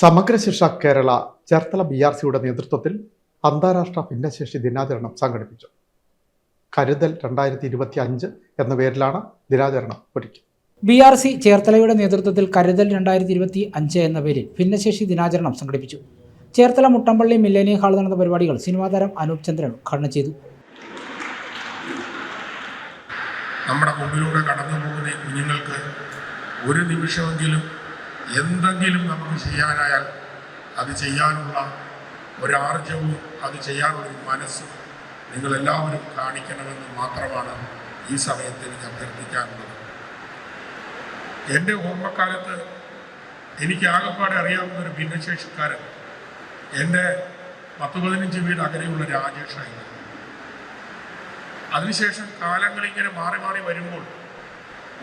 സമഗ്ര ശിക്ഷ Kerala Cherthala B R സിയുടെ നേതൃത്വത്തിൽ അന്താരാഷ്ട്ര ഭിന്നശേഷി ദിനാചരണം സംഘടിപ്പിച്ചു. കരുതൽ രണ്ടായിരത്തി ഇരുപത്തി അഞ്ച് എന്ന പേരിലാണ് ദിനാചരണം ഒരുക്കി. ബി ആർ സി ചേർത്തലയുടെ നേതൃത്വത്തിൽ കരുതൽ രണ്ടായിരത്തി ഇരുപത്തി അഞ്ച് എന്ന പേരിൽ ഭിന്നശേഷി ദിനാചരണം സംഘടിപ്പിച്ചു. ചേർത്തല മുട്ടമ്പള്ളി മില്ലേനിയം ഹാൾ നടന്ന പരിപാടികൾ സിനിമാ താരം അനൂപ് ചന്ദ്രൻ ഉദ്ഘാടനം ചെയ്തു. നമ്മുടെ മുമ്പിലൂടെ കടന്നു പോകുന്ന കുഞ്ഞുങ്ങൾക്ക് ഒരു നിമിഷമെങ്കിലും എന്തെങ്കിലും നമുക്ക് ചെയ്യാനായാൽ അത് ചെയ്യാനുള്ള ഒരാർജവും അത് ചെയ്യാനുള്ള ഒരു മനസ്സും നിങ്ങളെല്ലാവരും കാണിക്കണമെന്ന് മാത്രമാണ് ഈ സമയത്ത് എനിക്ക് അഭ്യർത്ഥിക്കാനുള്ളത് എന്റെ ഓർമ്മക്കാലത്ത് എനിക്ക് ആകെപ്പാടെ അറിയാവുന്ന ഒരു ഭിന്നശേഷിക്കാരൻ എന്റെ പത്ത് പതിനഞ്ച് വീട് അകലെയുള്ള രാജേഷായിരുന്നു അതിനുശേഷം കാലങ്ങൾ ഇങ്ങനെ മാറി മാറി വരുമ്പോൾ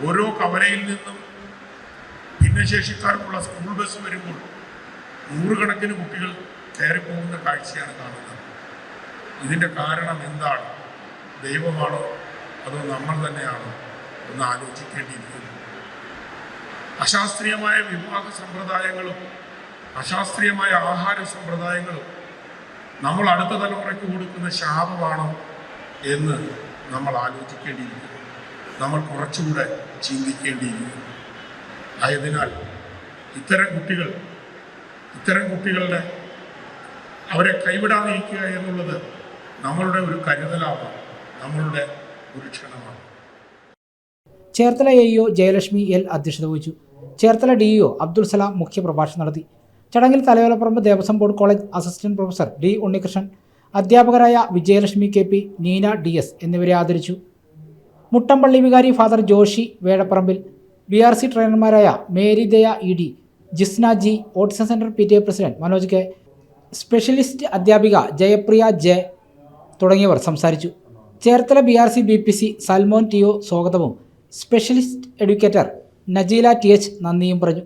ഓരോ കവലയിൽ നിന്നും ഭിന്നശേഷിക്കാർക്കുള്ള സ്കൂൾ ബസ് വരുമ്പോൾ നൂറുകണക്കിന് കുട്ടികൾ കയറിപ്പോകുന്ന കാഴ്ചയാണ് കാണുന്നത്. ഇതിന്റെ കാരണം എന്താണ്? ദൈവമാണോ? അതോ നമ്മൾ തന്നെയാണോ? എന്ന് ആലോചിക്കേണ്ടിയിരിക്കുന്നു. അശാസ്ത്രീയമായ വിവാഹ സമ്പ്രദായങ്ങളും അശാസ്ത്രീയമായ ആഹാര സമ്പ്രദായങ്ങളും നമ്മൾ അടുത്ത തലമുറയ്ക്ക് കൊടുക്കുന്ന ശാപമാണോ എന്ന് നമ്മൾ ആലോചിക്കേണ്ടിയിരിക്കുന്നു. നമ്മൾ കുറച്ചുകൂടെ ചിന്തിക്കേണ്ടിയിരിക്കുന്നു. ആയതിനാൽ ഇത്തരം കുട്ടികൾ ഇത്തരം കുട്ടികളുടെ അവരെ കൈവിടാതിരിക്കുക എന്നുള്ളത് നമ്മളുടെ ഒരു കരുതലാണ് നമ്മളുടെ ഒരു ക്ഷണമാണ്. Cherthala A EO Jayalakshmi L അധ്യക്ഷത വഹിച്ചു. ചേർത്തല ഡി ഇഒ അബ്ദുൽ സലാം മുഖ്യപ്രഭാഷണം നടത്തി. ചടങ്ങിൽ Thalayolaparambu Devaswom board college assistant professor D Unnikrishnan അധ്യാപകരായ Vijayalakshmi K P Neena D S എന്നിവരെ ആദരിച്ചു. മുട്ടമ്പള്ളി വികാരി father Joshy Vezhaparambil B R C ട്രെയിനർമാരായ Mary Daya E D Jisna G autism centre P T A president Manoj K specialist അധ്യാപിക Jayapriya J തുടങ്ങിയവർ സംസാരിച്ചു. Cherthala B R C B P C Salmon T O സ്വാഗതവും. Specialist educator Najeela T H നന്ദിയും പറഞ്ഞു.